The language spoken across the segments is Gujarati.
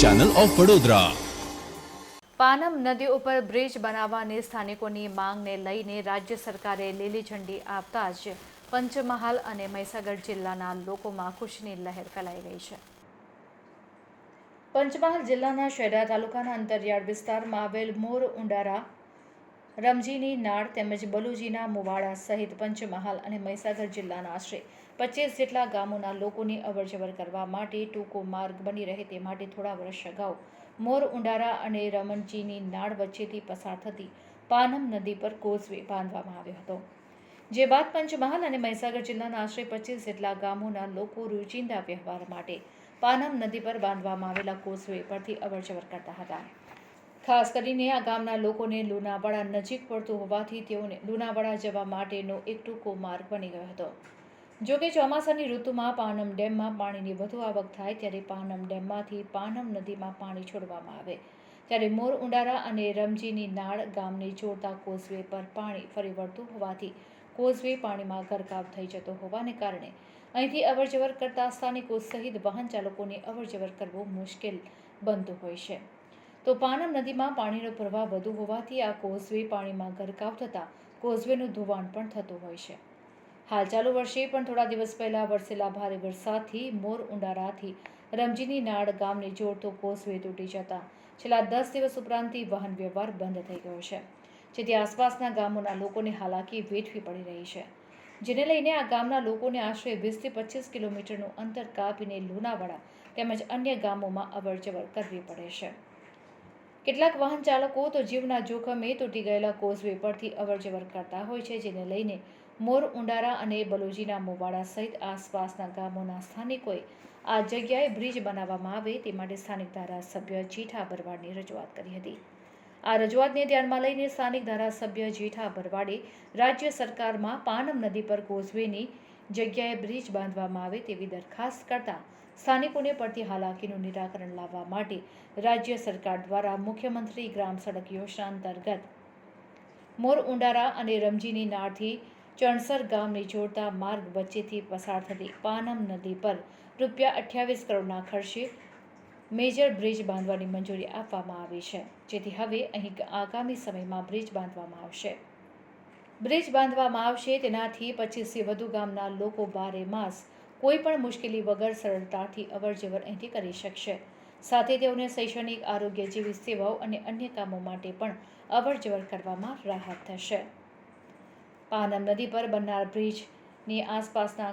ચેનલ ઓફ વડોદરા પાનમ નદી ઉપર બ્રિજ બનાવવાની સ્થાનિકોની માંગને લઈને રાજ્ય સરકારે લીલી ઝંડી આપતા જ પંચમહાલ અને મહીસાગર જિલ્લાના લોકોમાં ખુશીની લહેર ફેલાઈ ગઈ છે. પંચમહાલ જિલ્લાના શહેરા તાલુકાના અંતરિયાળ વિસ્તારમાં આવેલ મોર ઉંડારા રમજીની નાળ તેમજ બલુજીના મુવાડા સહિત પંચમહાલ અને મહીસાગર જિલ્લાના આશરે પચીસ જેટલા ગામોના લોકોની અવરજવર કરવા માટે ટૂંકો માર્ગ બની રહે તે માટે થોડા વર્ષ અગાઉ મોર ઉંડારા અને રમણજીની નાળ વચ્ચેથી પસાર થતી પાનમ નદી પર કોઝવે બાંધવામાં આવ્યો હતો. જે બાદ પંચમહાલ અને મહીસાગર જિલ્લાના આશરે પચીસ જેટલા ગામોના લોકો રોજિંદા વ્યવહાર માટે પાનમ નદી પર બાંધવામાં આવેલા કોઝવે પરથી અવરજવર કરતા હતા. ખાસ કરીને આ ગામના લોકોને લુણાવાડા નજીક પડતું હોવાથી તેઓને લુણાવાડા જવા માટેનો એક ટૂંકો માર્ગ બની ગયો હતો. જો કે ચોમાસાની ઋતુમાં પાનમ ડેમમાં પાણીની વધુ આવક થાય ત્યારે પાનમ ડેમમાંથી પાનમ નદીમાં પાણી છોડવામાં આવે. ત્યારે મોર ઉંડારા અને રમજીની નાળ ગામને જોડતા કોઝવે પર પાણી ફરી વળતું હોવાથી કોઝવે પાણીમાં ગરકાવ થઈ જતો હોવાને કારણે અહીંથી અવરજવર કરતા સ્થાનિકો સહિત વાહન ચાલકોને અવરજવર કરવું મુશ્કેલ બનતું હોય છે. તો પાનમ નદીમાં પાણીનો પ્રવાહ વધુ હોવાથી આ કોઝવે પાણીમાં ગરકાવ થતાં કોઝવેનું ધોવાણ પણ થતું હોય છે. હાલ ચાલુ વર્ષે પણ થોડા દિવસ પહેલાં વરસેલા ભારે વરસાદથી મોર ઉંડારાથી રમજીની નાળ ગામને જોડતો કોઝવે તૂટી જતા છેલ્લા દસ દિવસ ઉપરાંતથી વાહન વ્યવહાર બંધ થઈ ગયો છે. જેથી આસપાસના ગામોના લોકોને હાલાકી વેઠવી પડી રહી છે. જેને લઈને આ ગામના લોકોને આશરે વીસથી પચીસ કિલોમીટરનું અંતર કાપીને લુણાવાડા તેમજ અન્ય ગામોમાં અવરજવર કરવી પડે છે. કેટલાક વાહન ચાલકો તો જીવના જોખમે તૂટી ગયેલા કોઝવે પરથી અવરજવર કરતા હોય છે, જેને લઈને મોર ઉંડારા અને બલોજીના મોવાડા સહિત આસપાસના ગામોના સ્થાનિકોએ આ જગ્યાએ બ્રિજ બનાવવામાં આવે તે માટે સ્થાનિક ધારાસભ્ય જીઠા ભરવાડની રજૂઆત કરી હતી. આ રજૂઆતને ધ્યાનમાં લઈને સ્થાનિક ધારાસભ્ય જીઠા ભરવાડે રાજ્ય સરકારમાં પાનમ નદી પર કોઝવેની જગ્યાએ બ્રિજ બાંધવામાં આવે તેવી દરખાસ્ત કરતા સ્થાનિકોને પડતી હાલાકીનું નિરાકરણ લાવવા માટે રાજ્ય સરકાર દ્વારા મુખ્યમંત્રી ગ્રામ સડક યોજના અંતર્ગત મોર ઉંડારા અને રમજીની નાળથી ચણસર ગામને જોડતા માર્ગ વચ્ચેથી પસાર થતી પાનમ નદી પર રૂપિયા અઠ્યાવીસ કરોડના ખર્ચે મેજર બ્રિજ બાંધવાની મંજૂરી આપવામાં આવી છે. જેથી હવે અહીં આગામી સમયમાં બ્રિજ બાંધવામાં આવશે. બ્રિજ બાંધવામાં આવશે તેનાથી પચીસથી વધુ ગામના લોકો બારે માસ કોઈ પણ મુશ્કેલી વગર સરળતાથી અવરજવર અહીંથી કરી શકશે. સાથે તેઓને શૈક્ષણિક, આરોગ્ય જેવી સેવાઓ અને અન્ય કામો માટે પણ અવરજવર કરવામાં રાહત થશે. પાનમ નદી પર બનનાર બ્રિજની આસપાસના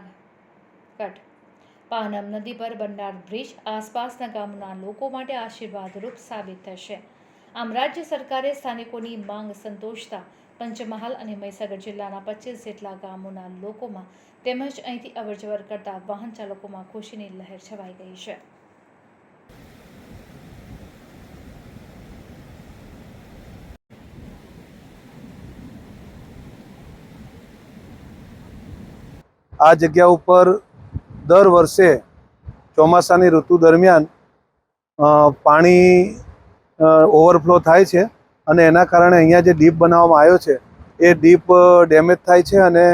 કટ. પાનમ નદી પર બનનાર બ્રિજ આસપાસના ગામના લોકો માટે આશીર્વાદરૂપ સાબિત થશે. આમ રાજ્ય સરકારે સ્થાનિકોની માંગ સંતોષતા પંચમહાલ અને મહીસાગર જિલ્લાના પચીસ જેટલા ગામોના લોકોમાં તેમજ અહીંથી અવરજવર કરતા વાહન ચાલકોમાં ખુશીની લહેર છવાઈ ગઈ છે. આ જગ્યા ઉપર દર વર્ષે ચોમાસાની ઋતુ દરમિયાન પાણી ઓવરફ્લો થાય છે. અને એના કારણે અહીંયા જે ડીપ બનાવવામાં આવ્યો છે, એ ડીપ ડેમેજ થાય છે અને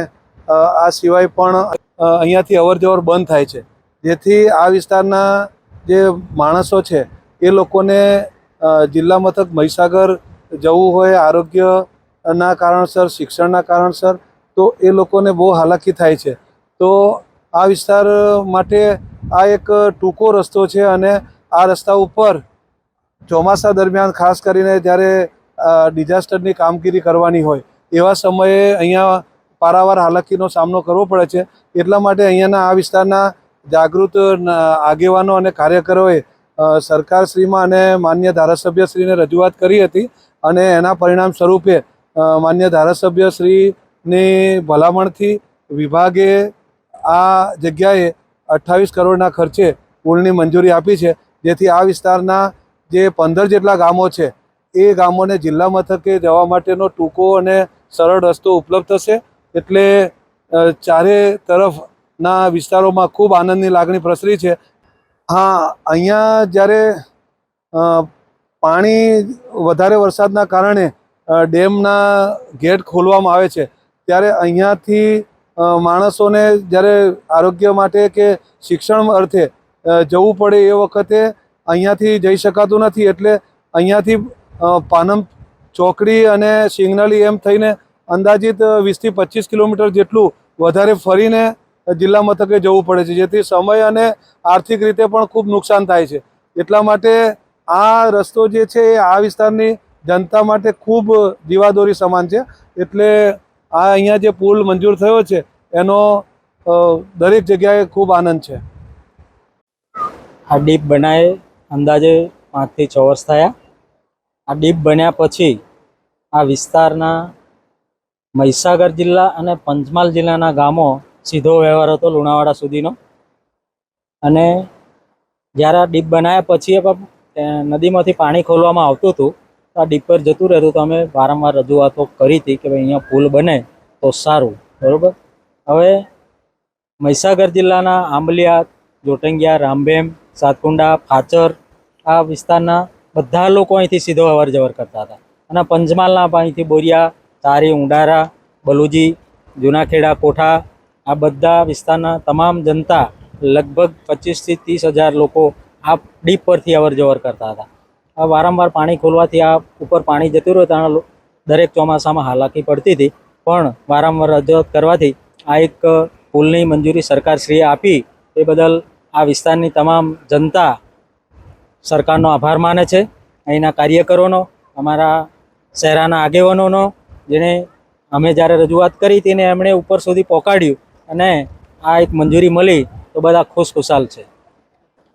આ સિવાય પણ અહીંયાથી અવરજવર બંધ થાય છે. જેથી આ વિસ્તારના જે માણસો છે, એ લોકોને જિલ્લા મથક મહીસાગર જવું હોય આરોગ્યના કારણસર, શિક્ષણના કારણસર, તો એ લોકોને બહુ હાલાકી થાય છે. તો આ વિસ્તાર માટે આ એક ટૂંકો રસ્તો છે અને આ રસ્તા ઉપર ચોમાસા દરમિયાન ખાસ કરીને જ્યારે ડિઝાસ્ટરની કામગીરી કરવાની હોય, એવા સમયે અહીંયા પારાવાર હાલાકીનો સામનો કરવો પડે છે. એટલા માટે અહીંયાના આ વિસ્તારના જાગૃત આગેવાનો અને કાર્યકરોએ સરકારશ્રીમાં અને માન્ય ધારાસભ્યશ્રીને રજૂઆત કરી હતી અને એના પરિણામ સ્વરૂપે માન્ય ધારાસભ્યશ્રીની ભલામણથી વિભાગે આ જગ્યાએ અઠ્ઠાવીસ કરોડના ખર્ચે પુલની મંજૂરી આપી છે. જેથી આ વિસ્તારના જે પંદર જેટલા ગામો છે એ ગામોને જિલ્લા મથકે જવા માટેનો ટૂંકો અને સરળ રસ્તો ઉપલબ્ધ થશે. એટલે ચારે તરફના વિસ્તારોમાં ખૂબ આનંદની લાગણી પ્રસરી છે. હા, અહીંયા જ્યારે પાણી વધારે વરસાદના કારણે ડેમના ગેટ ખોલવામાં આવે છે, ત્યારે અહીંયાથી માણસોને જ્યારે આરોગ્ય માટે કે શિક્ષણ અર્થે જવું પડે એ વખતે અહીંયાથી જઈ શકાતું નથી. એટલે અહીંયાથી પાનમ ચોકડી અને સિગ્નલી એમ થઈને અંદાજિત વીસથી પચીસ કિલોમીટર જેટલું વધારે ફરીને જિલ્લા મથકે જવું પડે છે, જેથી સમય અને આર્થિક રીતે પણ ખૂબ નુકસાન થાય છે. એટલા માટે આ રસ્તો જે છે એ આ વિસ્તારની જનતા માટે ખૂબ જીવાદોરી સમાન છે. એટલે આ અહીંયા જે પુલ મંજૂર થયો છે, એનો દરેક જગ્યાએ ખૂબ આનંદ છે. આ ડીપ બનાવે અંદાજે પાંચથી છ વર્ષ થયા. આ ડીપ બન્યા પછી આ વિસ્તારના મહીસાગર જિલ્લા અને પંચમહાલ જિલ્લાના ગામો સીધો વ્યવહાર હતો લુણાવાડા સુધીનો. અને જ્યારે આ ડીપ બનાવ્યા પછી નદીમાંથી પાણી ખોલવામાં આવતું હતું, તો આ ડીપ પર જતું રહેતું તો અમે વારંવાર રજૂઆતો કરી હતી કે ભાઈ અહીંયા પુલ બને તો સારું, બરાબર? હવે મહીસાગર જિલ્લાના આંબલિયા, જોટંગિયા, રામભેમ, સાતકુંડા, ફાચર આ વિસ્તારના બધા લોકો અહીંથી સીધો અવર જવર કરતા હતા. અને પંચમહાલના અહીંથી બોરિયા, તારી ઉંડારા બલુજી, જુનાખેડા, કોઠા, આ બધા વિસ્તારના તમામ જનતા લગભગ પચીસથી ત્રીસ હજાર લોકો આ ડીપ પરથી અવર જવર કરતા હતા. આ વારંવાર પાણી ખોલવાથી આ ઉપર પાણી જતું રહ્યું ત્યાં દરેક ચોમાસામાં હાલાકી પડતી હતી. પણ વારંવાર રજૂઆત કરવાથી આ એક પુલની મંજૂરી સરકારશ્રીએ આપી. એ બદલ આ વિસ્તારની તમામ જનતા સરકારનો આભાર માને છે. અહીંના કાર્યકરોનો, અમારા શહેરાના આગેવાનોનો, જેણે અમે જ્યારે રજૂઆત કરી તેને એમણે ઉપર સુધી પહોંચાડ્યું અને આ એક મંજૂરી મળી, તો બધા ખુશખુશાલ છે.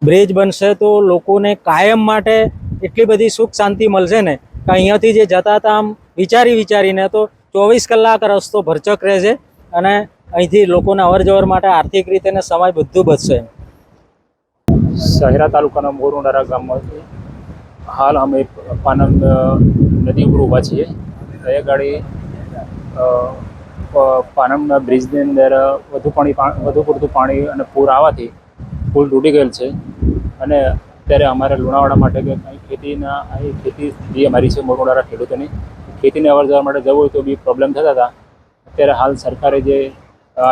બ્રિજ બનશે તો લોકોને કાયમ માટે એટલી બધી સુખ શાંતિ મળશે ને કે અહીંયાથી જે જતા હતા આમ વિચારી વિચારીને તો ચોવીસ કલાક રસ્તો ભરચક રહેશે અને અહીંથી લોકોના અવર માટે આર્થિક રીતે ને સમય બધું બચશે. શહેરા તાલુકાના મોરુંડારા ગામમાંથી હાલ અમે પાનમ નદી ઉપર ઊભા છીએ. એ ગાડી પાનમના બ્રિજની અંદર વધુ પાણી વધુ પૂરતું પાણી અને પૂર આવવાથી પુલ તૂટી ગયેલ છે. અને અત્યારે અમારે લુણાવાડા માટે કે અહીં ખેતીના, અહીં ખેતી જે અમારી છે મોરુંડારા ખેડૂતોની, ખેતીને અવર જવા માટે જવું હોય તો બી પ્રોબ્લેમ થતા હતા. અત્યારે હાલ સરકારે જે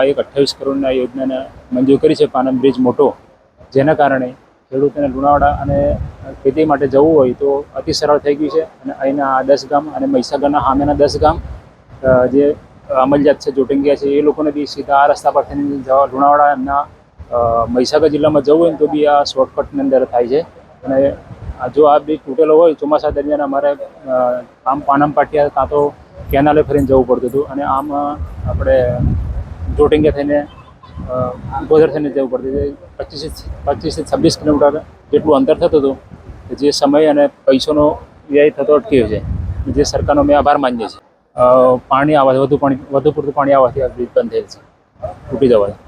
એક અઠ્ઠાવીસ કરોડના યોજનાને મંજૂર કરી છે પાનમ બ્રિજ મોટો. જેના કારણે ખેડૂતોને લુણાવાડા અને ખેતી માટે જવું હોય તો અતિ સરળ થઈ ગયું છે. અને અહીંના આ દસ ગામ અને મહીસાગરના સામેના દસ ગામ જે અમલજાત છે, જોટંગિયા છે, એ લોકોને બી સીધા આ રસ્તા પરથી જવા, લુણાવાડા એમના મહીસાગર જિલ્લામાં જવું હોય તો બી આ શોર્ટકટની અંદર થાય છે. અને જો આ બ્રિજ તૂટેલો હોય, ચોમાસા દરમિયાન અમારે આમ પાનમ પાટિયા, કાં તો કેનાલે ફરીને જવું પડતું હતું. અને આમ આપણે જોટિંગ્યા થઈને અ, ગોધર થઈને જવું પડતું પચીસ પચીસથી છવ્વીસ કિલોમીટર જેટલું અંતર થતું હતું જે સમય અને પૈસાનો વ્યય થતો અટક્યો છે. જે સરકારનો મેં આભાર માનીએ છીએ. પાણી આવવાથી વધુ પાણી વધુ પૂરતું પાણી આવવાથી આ બ્રિજ બંધ થયેલ છે. તૂટી જવાથી